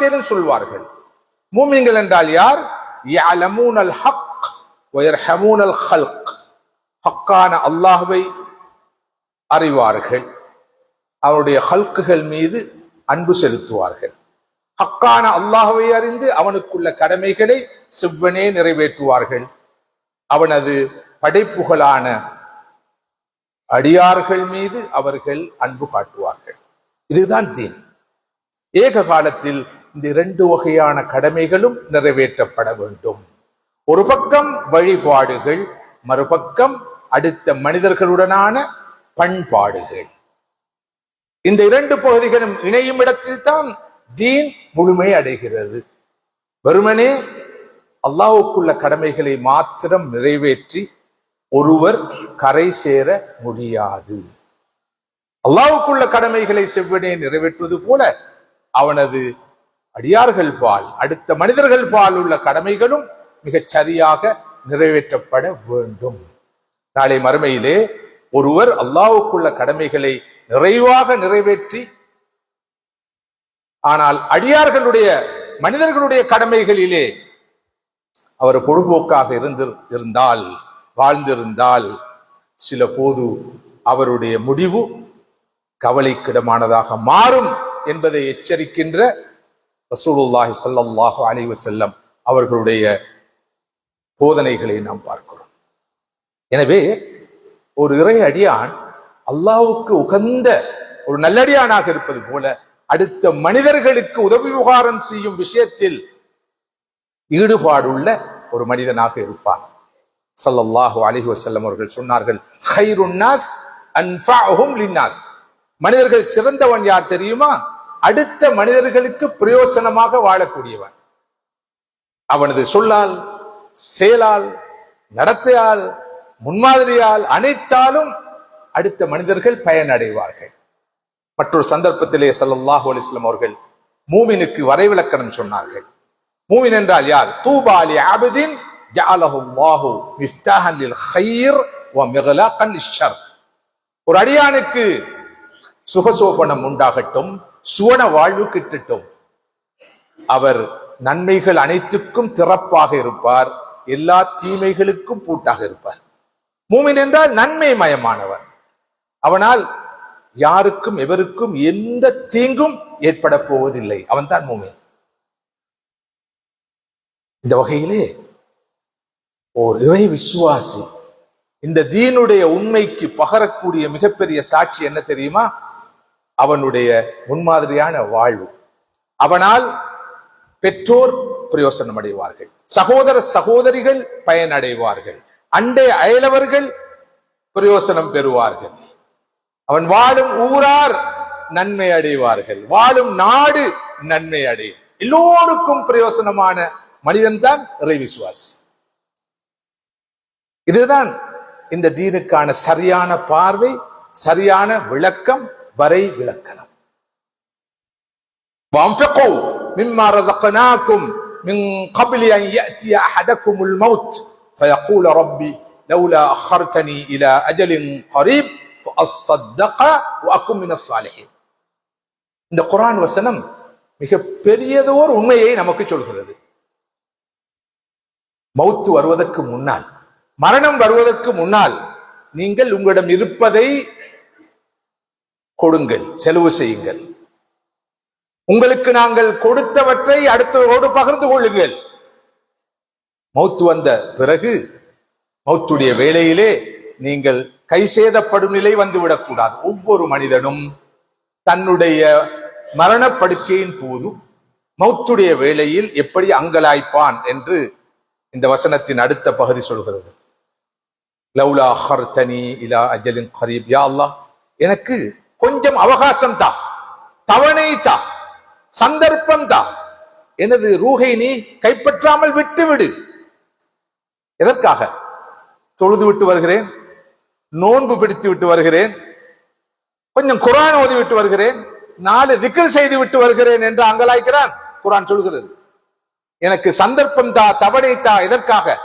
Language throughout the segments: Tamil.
வார்த்தையிலும் சொல்வார்கள். மூமின்கள் என்றால் யார்? யஅலமூனல் ஹக் வயர்ஹமூனல் ஹல்க். ஹக்கான அல்லாஹுவை அறிவார்கள். அவருடைய ஹல்குகள் மீது அன்பு செலுத்துவார்கள். ஹக்கான அல்லாஹுவை அறிந்து அவனுக்குள்ள கடமைகளை செவ்வனே நிறைவேற்றுவார்கள். அவனது படைப்புகளான அடியார்கள் மீது அவர்கள் அன்பு காட்டுவார்கள். இதுதான் தீன். ஏக காலத்தில் இந்த இரண்டு வகையான கடமைகளும் நிறைவேற்றப்பட வேண்டும். ஒரு பக்கம் வழிபாடுகள் மறுபக்கம் அடுத்த மனிதர்களுடனான பண்பாடுகள். இந்த இரண்டு பகுதிகளும் இணையும் இடத்தில்தான் தீன் முழுமை அடைகிறது. வெறுமனே அல்லாவுக்குள்ள கடமைகளை மாத்திரம் நிறைவேற்றி ஒருவர் கரை சேர முடியாது. அல்லாவுக்குள்ள கடமைகளை செவ்வனே நிறைவேற்றுவது போல அவனது அடியார்கள் பால் அடுத்த மனிதர்கள் பால் உள்ள கடமைகளும் மிகச் சரியாக நிறைவேற்றப்பட வேண்டும். நாளை மறுமையிலே ஒருவர் அல்லாவுக்குள்ள கடமைகளை நிறைவாக நிறைவேற்றி ஆனால் அடியார்களுடைய மனிதர்களுடைய கடமைகளிலே அவர் பொழுதுபோக்காக இருந்து இருந்தால் வாழ்ந்திருந்தால் சில போது அவருடைய முடிவு கவலைக்கிடமானதாக மாறும் என்பதை எச்சரிக்கின்ற ரசூலுல்லாஹி ஸல்லல்லாஹு அலைஹி செல்லம் அவர்களுடைய போதனைகளை நாம் பார்க்கிறோம். எனவே ஒரு இறை அடியான் அல்லாவுக்கு உகந்த ஒரு நல்லடியானாக இருப்பது போல அடுத்த மனிதர்களுக்கு உதவி உபகாரம் செய்யும் விஷயத்தில் ஈடுபாடுள்ள ஒரு மனிதனாக இருப்பான். சல்லல்லாஹு அலிஹி வசல்லம் அவர்கள் சொன்னார்கள் ஹைருன்னாஸ் லின்னாஸ்." மனிதர்கள் சிறந்தவன் யார் தெரியுமா? அடுத்த மனிதர்களுக்கு பிரயோசனமாக வாழக்கூடியவன். அவனது சொல்லால் செயலால் நடத்தையால் முன்மாதிரியால் அனைத்தாலும் அடுத்த மனிதர்கள் பயனடைவார்கள். மற்றொரு சந்தர்ப்பத்திலே சல்லாஹு அலிஸ்லாம் அவர்கள் மூமினுக்கு வரைவிலக்கணம் சொன்னார்கள். மூமின் என்றால் யார்? தூபா லி அபதின் ஒரு அடியானுக்கு சுகசோபனம் உண்டாகட்டும் சுவன வாழ்வு கிட்டட்டும் அவர் நன்மைகள் அனைத்துக்கும் திறப்பாக இருப்பார். எல்லா தீமைகளுக்கும் பூட்டாக இருப்பார். மூமின் என்றால் நன்மை மயமானவன் அவனால் யாருக்கும் எவருக்கும் எந்த தீங்கும் ஏற்பட போவதில்லை. அவன்தான் மூமின். இந்த வகையிலே ஓர் இறை விசுவாசி இந்த தீனுடைய உண்மைக்கு பகரக்கூடிய மிகப்பெரிய சாட்சி என்ன தெரியுமா? அவனுடைய முன்மாதிரியான வாழ்வு. அவனால் பெற்றோர் பிரயோசனம் அடைவார்கள். சகோதர சகோதரிகள் பயனடைவார்கள். அண்டை அயலவர்கள் பிரயோசனம் பெறுவார்கள். அவன் வாழும் ஊரார் நன்மை அடைவார்கள். வாழும் நாடு நன்மை அடையும். எல்லோருக்கும் பிரயோசனமான மனிதன்தான் இறை விசுவாசி. இதுதான் இந்த தீனுக்கான சரியான பார்வை சரியான விளக்கம் வரை விளக்கணம் وانفقوا مما رزقناكم من قبل ان ياتي احدكم الموت فيقول ربي لولا اخرتني الى اجل قريب فاصدق واكن من الصالحين இந்த குர்ஆன் வசனம் மிக பெரியதோர் உண்மையை நமக்கு சொல்கிறது மௌத்து வருவதற்கு முன்னால் மரணம் வருவதற்கு முன்னால் நீங்கள் உங்களிடம் இருப்பதை கொடுங்கள் செலவு செய்யுங்கள். உங்களுக்கு நாங்கள் கொடுத்தவற்றை அடுத்தவரோடு பகிர்ந்து கொள்ளுங்கள். மௌத்து வந்த பிறகு மௌத்துடைய வேளையிலே நீங்கள் கை சேதப்படும் நிலை வந்துவிடக்கூடாது ஒவ்வொரு மனிதனும் தன்னுடைய மரணப்படுக்கையின் போது மௌத்துடைய வேளையில் எப்படி அங்கலாய்ப்பான் என்று இந்த வசனத்தின் அடுத்த பகுதி சொல்கிறது. லவ்லா ஹர்தனி இலா அஜலின் கரீப். யா அல்லா எனக்கு கொஞ்சம் அவகாசம் தா தவணை சந்தர்ப்பம் தா எனது ரூகை நீ கைப்பற்றாமல் விட்டு விடு எதற்காக? தொழுது விட்டு வருகிறேன் நோன்பு பிடித்து விட்டு வருகிறேன் கொஞ்சம் குரான் ஓதி விட்டு வருகிறேன் நாலு திக்ர் செய்து விட்டு வருகிறேன் என்று அங்கலாய்க்கிறான் குரான் சொல்கிறது. எனக்கு சந்தர்ப்பம் தா தவணை தா எதற்காக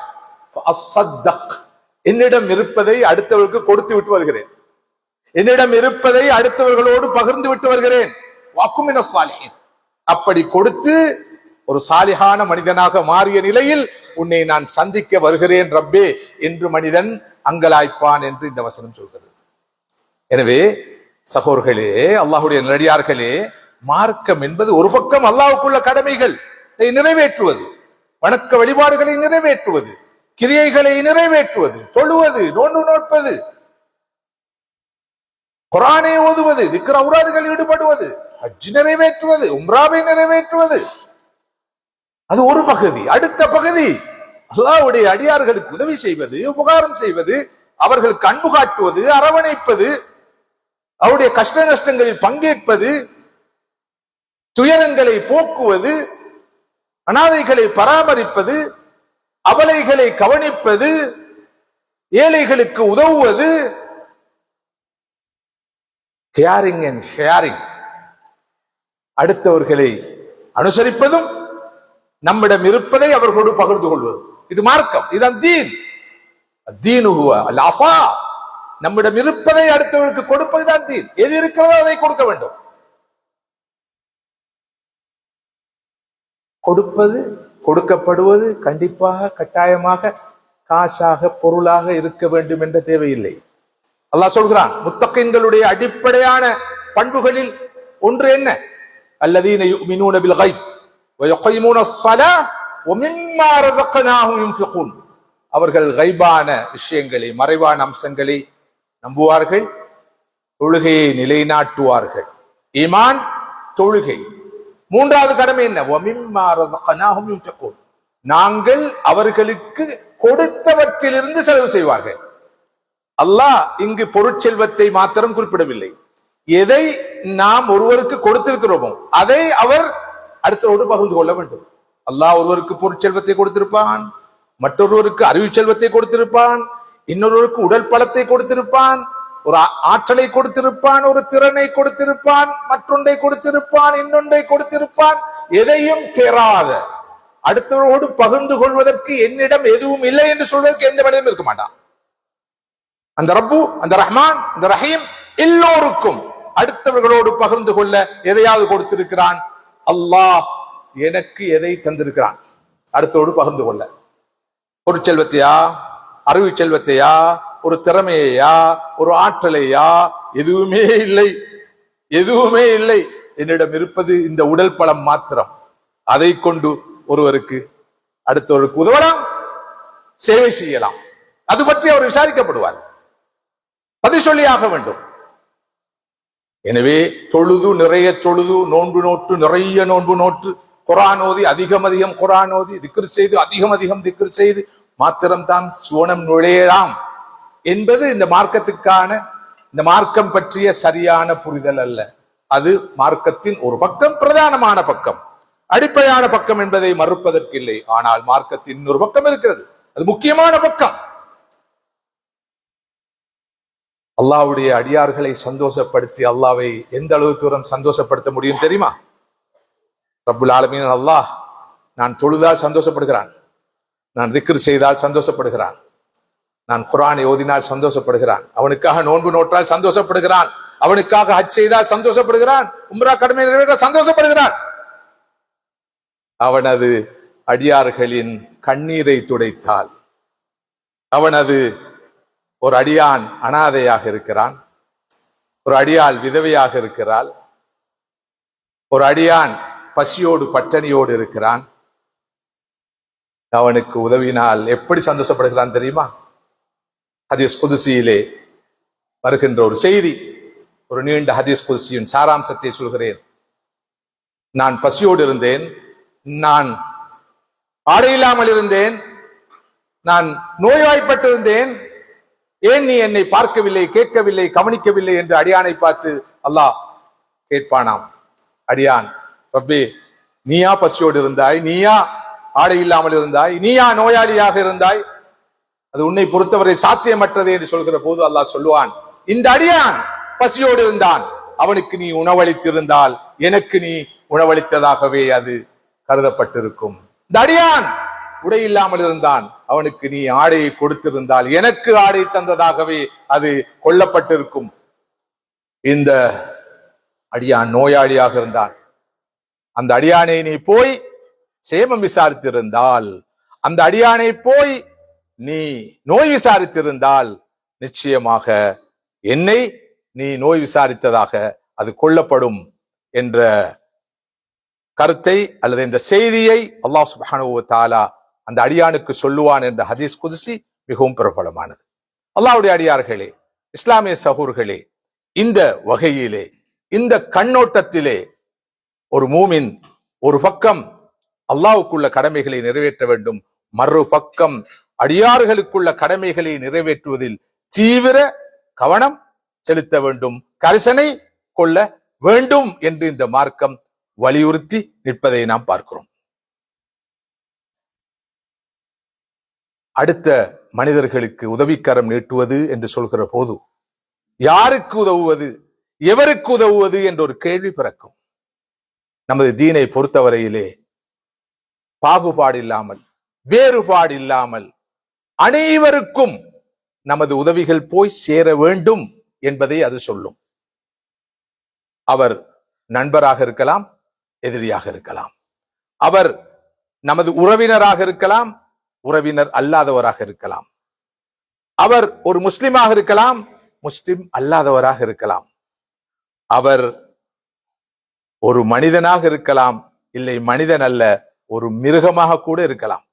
என்னிடம் இருப்பதை அடுத்தவர்களுக்கு கொடுத்து விட்டு வருகிறேன். என்னிடம் இருப்பதை அடுத்தவர்களோடு பகிர்ந்து விட்டு வருகிறேன். வாக்குமின சாலிஹின். அப்படி கொடுத்து ஒரு சாலிகான மனிதனாக மாறிய நிலையில் உன்னை நான் சந்திக்க வருகிறேன் ரப்பே என்று மனிதன் அங்கலாய்ப்பான் என்று இந்த வசனம் சொல்கிறது. எனவே சகோர்களே அல்லாஹுடைய நடிகார்களே மார்க்கம் என்பது ஒரு பக்கம் அல்லாவுக்குள்ள கடமைகள் நிறைவேற்றுவது வணக்க வழிபாடுகளை நிறைவேற்றுவது கிரியைகளை நிறைவேற்றுவது தொழுவது நோன்பு நோட்பது குரானை ஓதுவது விக்கிர உராதுகள் ஈடுபடுவது அஜ் நிறைவேற்றுவது உம்ராவை நிறைவேற்றுவது. அது ஒரு பகுதி. அடுத்த பகுதி அல்லாவுடைய அடியார்களுக்கு உதவி செய்வது உபகாரம் செய்வது அவர்கள் கண்பு காட்டுவது அரவணைப்பது அவருடைய கஷ்ட நஷ்டங்களில் பங்கேற்பது துயரங்களை போக்குவது அனாதைகளை பராமரிப்பது அவலைகளை கவனிப்பது ஏழைகளுக்கு உதவுவது கேரிங் அண்ட் ஷேரிங் அடுத்தவர்களை அனுசரிப்பதும் நம்மிடம் இருப்பதை அவர்களோடு பகிர்ந்து கொள்வதும் இது மார்க்கம் இதுதான் தீன். தீனு அல்லாஃபா நம்மிடம் இருப்பதை அடுத்தவர்களுக்கு கொடுப்பதுதான் தீன். எது இருக்கிறதோ அதை கொடுக்க வேண்டும். கொடுப்பது கொடுக்கப்படுவது கண்டிப்பாக கட்டாயமாக காசாக பொருளாக இருக்க வேண்டும் என்ற தேவையில்லை. அல்லாஹ் சொல்கிறான் முத்தகைன்களுடைய அடிப்படையான பண்புகளில் ஒன்று என்ன? அல்லதீன யுமினூன பில் கைப் வயக்கைமூன ஸலா வமிம்மா ரஸக்னாஹும் யுன்ஃபிகூன். அவர்கள் கைபான விஷயங்களை மறைவான அம்சங்களை நம்புவார்கள் தொழுகையை நிலைநாட்டுவார்கள். ஈமான் தொழுகை. மூன்றாவது கடமை என்ன? வமிம்மா ரஸக்னாஹும் யுன்ஃபிகூன். நாங்கள் அவர்களுக்கு கொடுத்தவற்றிலிருந்து செலவு செய்வார்கள். அல்லாஹ் இங்கு பொருட்செல்வத்தை மாத்திரம் குறிப்பிடவில்லை. எதை நாம் ஒருவருக்கு கொடுத்திருக்கிறோமோ அதை அவர் அடுத்தவோடு பகிர்ந்து கொள்ள வேண்டும். அல்லாஹ் ஒருவருக்கு பொருட்செல்வத்தை கொடுத்திருப்பான் மற்றொருவருக்கு அறிவு செல்வத்தை கொடுத்திருப்பான் இன்னொருவருக்கு உடல் பலத்தை கொடுத்திருப்பான் ஒரு ஆற்றலை கொடுத்திருப்பான் ஒரு திறனை கொடுத்திருப்பான் மற்றொன்றை கொடுத்திருப்பான் இன்னொன்றை கொடுத்திருப்பான் எதையும் பெறாத. அடுத்தவரோடு பகிர்ந்து கொள்வதற்கு என்னிடம் எதுவும் இல்லை என்று சொல்வதற்கு எந்த மனிதனும் இருக்க மாட்டான். அந்த ரப்பு அந்த ரஹ்மான் அந்த ரஹீம் எல்லோருக்கும் அடுத்தவர்களோடு பகிர்ந்து கொள்ள எதையாவது கொடுத்திருக்கிறான்? அல்லாஹ் எனக்கு எதை தந்திருக்கிறான்? அடுத்தோடு பகிர்ந்து கொள்ள. ஒரு செல்வத்தையா? அறிவு செல்வத்தையா? ஒரு திறமையா ஒரு ஆற்றலையா? எதுவுமே இல்லை. எதுவுமே இல்லை. என்னிடம் இருப்பது இந்த உடல் பலம் மாத்திரம். அதை கொண்டு ஒருவருக்கு அடுத்தவருக்கு உதவலாம் சேவை செய்யலாம். அது பற்றி அவர் விசாரிக்கப்படுவார். பதில் சொல்லியாக வேண்டும். எனவே தொழுது நிறைய தொழுது நோன்பு நோட்டு நிறைய நோன்பு நோட்டு குரான் ஓதி அதிகம் அதிகம் குரான் ஓதி செய்து அதிகம் அதிகம் திக்ரு செய்து மாத்திரம்தான் சுவனம் நுழையலாம் என்பது இந்த மார்க்கத்துக்கான இந்த மார்க்கம் பற்றிய சரியான புரிதல் அல்ல. அது மார்க்கத்தின் ஒரு பக்கம் பிரதானமான பக்கம். அடிப்படையான பக்கம் என்பதை மறுப்பதற்கில்லை. ஆனால் மார்க்கத்தின் இன்னொரு பக்கம் இருக்கிறது. அது முக்கியமான பக்கம். அல்லாவுடைய அடியார்களை சந்தோஷப்படுத்தி அல்லாவை எந்த அளவு தூரம் சந்தோஷப்படுத்த முடியும் தெரியுமா? ரப்புல் ஆலமீன் அல்லாஹ் நான் தொழுதால் சந்தோஷப்படுகிறான். நான் திக்ர் செய்தால் சந்தோஷப்படுகிறான். நான் குரானை ஓதினால் சந்தோஷப்படுகிறான். அவனுக்காக நோன்பு நோற்றால் சந்தோஷப்படுகிறான். அவனுக்காக ஹஜ் செய்தால் சந்தோஷப்படுகிறான். உம்ரா கடமை நிறைவேற்ற சந்தோஷப்படுகிறான். அவனது அடியார்களின் கண்ணீரை துடைத்தால் அவனது ஒரு அடியான் அனாதையாக இருக்கிறான். ஒரு அடியாள் விதவையாக இருக்கிறாள். ஒரு அடியான் பசியோடு பட்டணியோடு இருக்கிறான். அவனுக்கு உதவினால் எப்படி சந்தோஷப்படுகிறான் தெரியுமா? ஹதீஸ் குதுசியிலே வருகின்ற ஒரு செய்தி. ஒரு நீண்ட ஹதீஸ் குதுசியின் சாராம்சத்தை சொல்கிறேன். நான் பசியோடு இருந்தேன். நான் ஆடையில்லாமல் இருந்தேன். நான் நோய்வாய்ப்பட்டிருந்தேன். ஏன் நீ என்னை பார்க்கவில்லை கேட்கவில்லை கவனிக்கவில்லை என்று அடியானை பார்த்து அல்லாஹ் கேட்பானாம். அடியான் ரப்பே நீயா பசியோடு இருந்தாய் நீயா ஆடை இல்லாமல் இருந்தாய் நீயா நோயாளியாக இருந்தாய்? அது உன்னை பொறுத்தவரை சாத்தியமற்றது என்று சொல்கிற போது அல்லாஹ் சொல்லுவான் இந்த அடியான் பசியோடு இருந்தான் அவனுக்கு நீ உணவளித்திருந்தால் எனக்கு நீ உணவளித்ததாகவே அது கருதப்பட்டிருக்கும். இந்த அடியான் உடை இல்லாமல் இருந்தான் அவனுக்கு நீ ஆடையை கொடுத்திருந்தால் எனக்கு ஆடை தந்ததாகவே அது கொல்லப்பட்டிருக்கும். இந்த அடியான் நோயாளியாக இருந்தான். அந்த அடியானை நீ போய் சேமம் விசாரித்திருந்தால் அந்த அடியானை போய் நீ நோய் விசாரித்திருந்தால் நிச்சயமாக என்னை நீ நோய் விசாரித்ததாக அது கொல்லப்படும் என்ற கருத்தை அல்லது இந்த செய்தியை அல்லாஹ் சுப்ஹானஹு தாலா அந்த அடியானுக்கு சொல்லுவான் என்ற ஹதீஸ் குதிசி மிகவும் பிரபலமானது. அல்லாவுடைய அடியார்களே இஸ்லாமிய சகூர்களே இந்த வகையிலே இந்த கண்ணோட்டத்திலே ஒரு மூமின் ஒரு பக்கம் அல்லாவுக்குள்ள கடமைகளை நிறைவேற்ற வேண்டும் மறு பக்கம் அடியார்களுக்குள்ள கடமைகளை நிறைவேற்றுவதில் தீவிர கவனம் செலுத்த வேண்டும் கரிசனை கொள்ள வேண்டும் என்று இந்த மார்க்கம் வலியுறுத்தி நிற்பதை நாம் பார்க்கிறோம். அடுத்த மனிதர்களுக்கு உதவிக்கரம் நீட்டுவது என்று சொல்கிற போது யாருக்கு உதவுவது எவருக்கு உதவுவது என்ற ஒரு கேள்வி பிறக்கும். நமது தீனை பொறுத்தவரையிலே பாகுபாடு இல்லாமல் வேறுபாடு இல்லாமல் அனைவருக்கும் நமது உதவிகள் போய் சேர வேண்டும் என்பதை அது சொல்லும். அவர் நண்பராக இருக்கலாம் எதிரியாக இருக்கலாம். அவர் நமது உறவினராக இருக்கலாம் உறவினர் அல்லாதவராக இருக்கலாம். அவர் ஒரு முஸ்லிமாக இருக்கலாம் முஸ்லிம் அல்லாதவராக இருக்கலாம். அவர் ஒரு மனிதனாக இருக்கலாம் இல்லை மனிதன் அல்ல ஒரு மிருகமாக கூட இருக்கலாம்.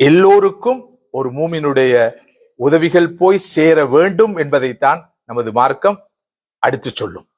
எல்லோருக்கும் ஒரு மூமினுடைய உதவிகள் போய் சேர வேண்டும் என்பதைத்தான் நமது மார்க்கம் அடுத்து சொல்லும்.